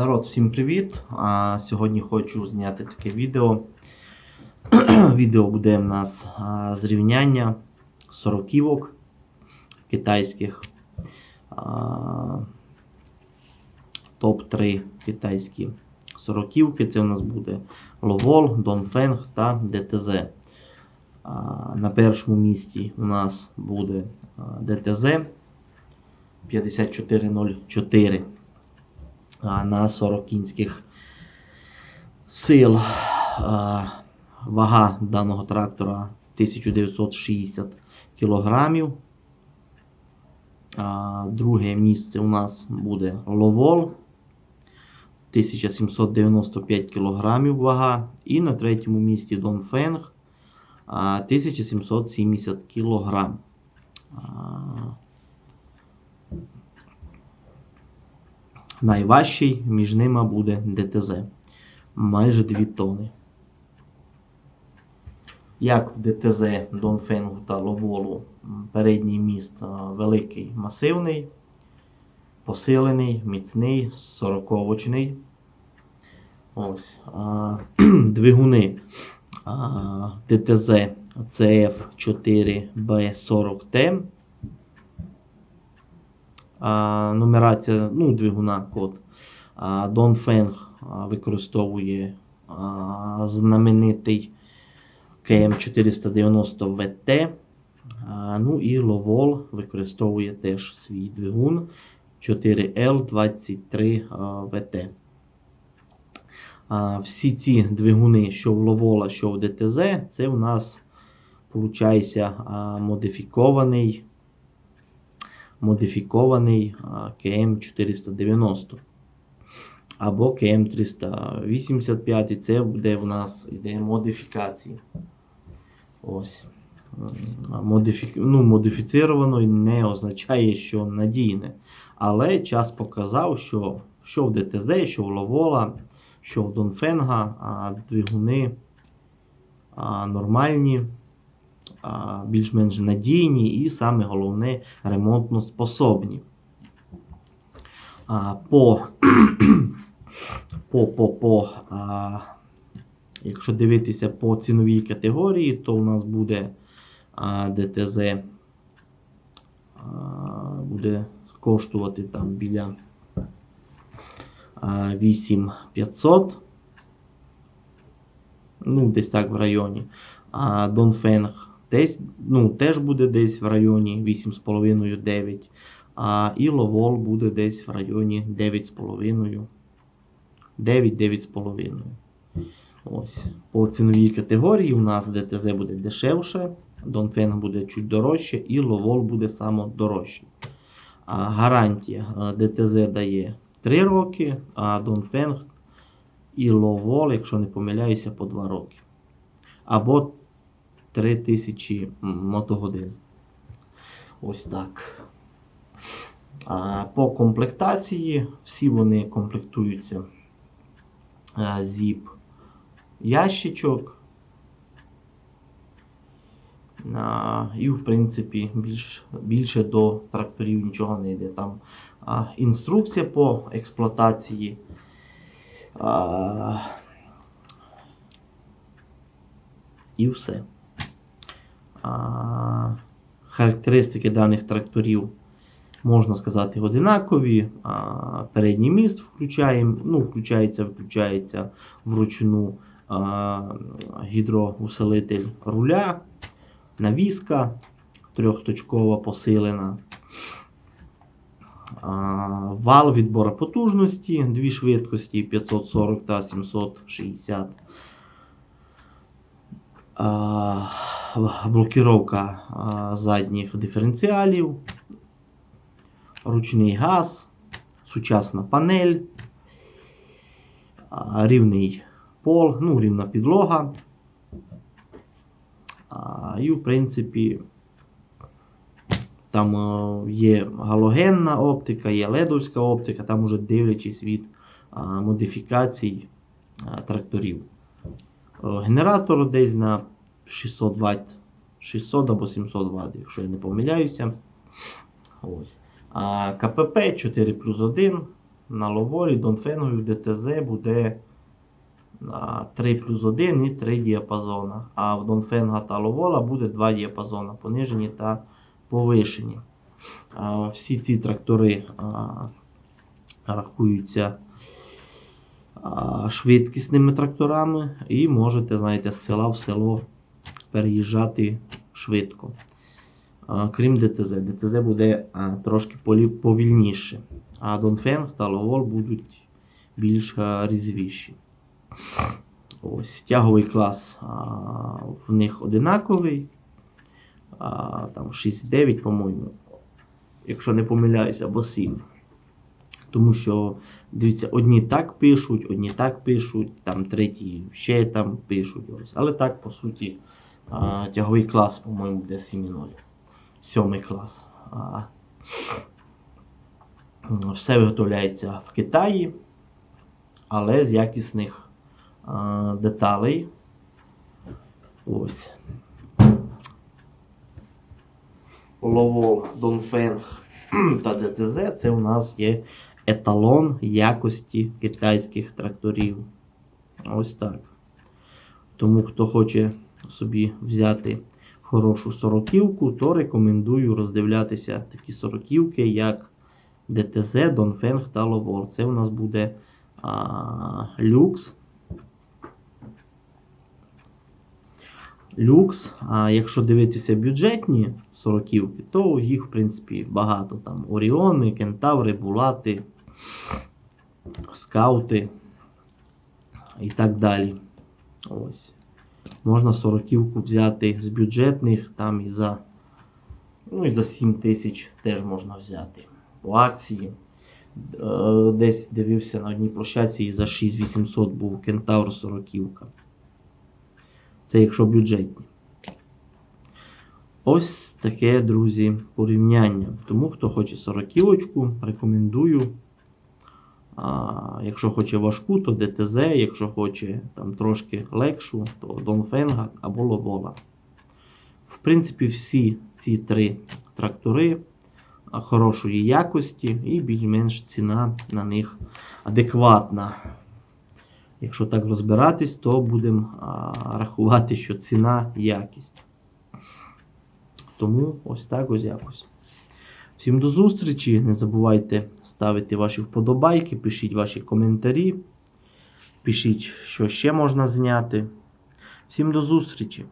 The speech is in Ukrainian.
Народ, всім привіт! А, сьогодні хочу зняти таке відео. відео буде в нас а, зрівняння сороківок китайських. Топ-3 китайські сороківки. Це у нас буде Ловол, Донфенг та ДТЗ. На першому місці у нас буде ДТЗ 5404 а, на 40 кінських сил. Вага даного трактора 1960 кілограмів. Друге місце у нас буде Ловол 1795 кілограмів вага. І на третьому місці Донфенг 1770 кілограм. Найважчий між ними буде ДТЗ. Майже 2 тони. Як в ДТЗ Донфенгу та Ловолу передній міст великий, масивний, посилений, міцний, сороковочний. Ось. Двигуни ДТЗ CF4B40T. Нумерація ну, двигуна код. А, Донфенг а, використовує знаменитий КМ490 ВТ. Ну і Ловол використовує теж свій двигун 4L23ВТ. Всі ці двигуни, що в Ловола, що в ДТЗ, це у нас виходить модифікований модифікований КМ490 або КМ385, і це буде в нас йде модифікації. Ось. Модифі... Ну, модифіцировано не означає, що надійне. Але час показав, що що в ДТЗ, що в Ловола, що в Донфенга а, двигуни а, нормальні більш-менш надійні і саме головне ремонтно способні. По, по, по, по, а, якщо дивитися по ціновій категорії, то у нас буде а, ДТЗ а, буде коштувати там біля 8500. Ну, десь так в районі. А Донфенг десь, ну, теж буде десь в районі 8,5-9. А і Ловол буде десь в районі 9,5. 9-9,5. Ось. По ціновій категорії у нас ДТЗ буде дешевше, Донфенг буде чуть дорожче, і Ловол буде саме дорожче. А, гарантія ДТЗ дає 3 роки, а Донфенг і Ловол, якщо не помиляюся, по 2 роки. Або 3000 мотогодин. Ось так. А, по комплектації всі вони комплектуються зіп ящичок. А, і, в принципі, більш, більше до тракторів нічого не йде. Там а, інструкція по експлуатації. А, і все. Характеристики даних тракторів, можна сказати, одинакові. Передній міст включаємо, ну, включається, виключається вручну гідроусилитель руля, навіска трьохточкова посилена. Вал відбору потужності, дві швидкості 540 та 760. А, блокировка задніх диференціалів, ручний газ, сучасна панель, рівний пол, ну, рівна підлога. І, в принципі, там е, є галогенна оптика, є ледовська оптика, там уже дивлячись від модифікацій тракторів. Е, Генератор десь на 600 Вт, 600 або 700 Вт, якщо я не помиляюся. Ось. А КПП 4 плюс 1 на ловолі Донфенгові ДТЗ буде 3 плюс 1 і 3 діапазона. А в Донфенга та Ловола буде 2 діапазона, понижені та повишені. А, всі ці трактори а, рахуються а, швидкісними тракторами і можете, знаєте, з села в село переїжджати швидко. Крім ДТЗ. ДТЗ буде трошки повільніше, а Донфенг та Ловол будуть більш різвіші. Ось, тяговий клас а, в них одинаковий. А, там 6-9, по-моєму, якщо не помиляюсь, або 7. Тому що, дивіться, одні так пишуть, одні так пишуть, там треті ще там пишуть. Ось. Але так, по суті, тяговий клас, по-моєму, буде 7.0. Сьомий клас. Все виготовляється в Китаї, але з якісних деталей. Ось. Ловол, Донфенг та ДТЗ це у нас є еталон якості китайських тракторів. Ось так. Тому хто хоче собі взяти хорошу сороківку, то рекомендую роздивлятися такі сороківки, як ДТЗ, Донфенг та Ловол. Це у нас буде а, люкс. Люкс. А якщо дивитися бюджетні сороківки, то їх, в принципі, багато. Там Оріони, Кентаври, Булати, Скаути і так далі. Ось. Можна сороківку взяти з бюджетних, там і за, ну, і за 7 тисяч теж можна взяти. По акції. Е, Десь дивився на одній площадці і за 6800 був Кентавр сороківка. Це якщо бюджетні. Ось таке, друзі, порівняння. Тому хто хоче сороківочку, рекомендую. А, якщо хоче важку, то ДТЗ, якщо хоче там трошки легшу, то Донфенга або Ловола. В принципі, всі ці три трактори хорошої якості і більш-менш ціна на них адекватна. Якщо так розбиратись, то будемо рахувати, що ціна якість. Тому ось так ось якось. Всім до зустрічі. Не забувайте ставити ваші вподобайки, пишіть ваші коментарі. Пишіть, що ще можна зняти. Всім до зустрічі!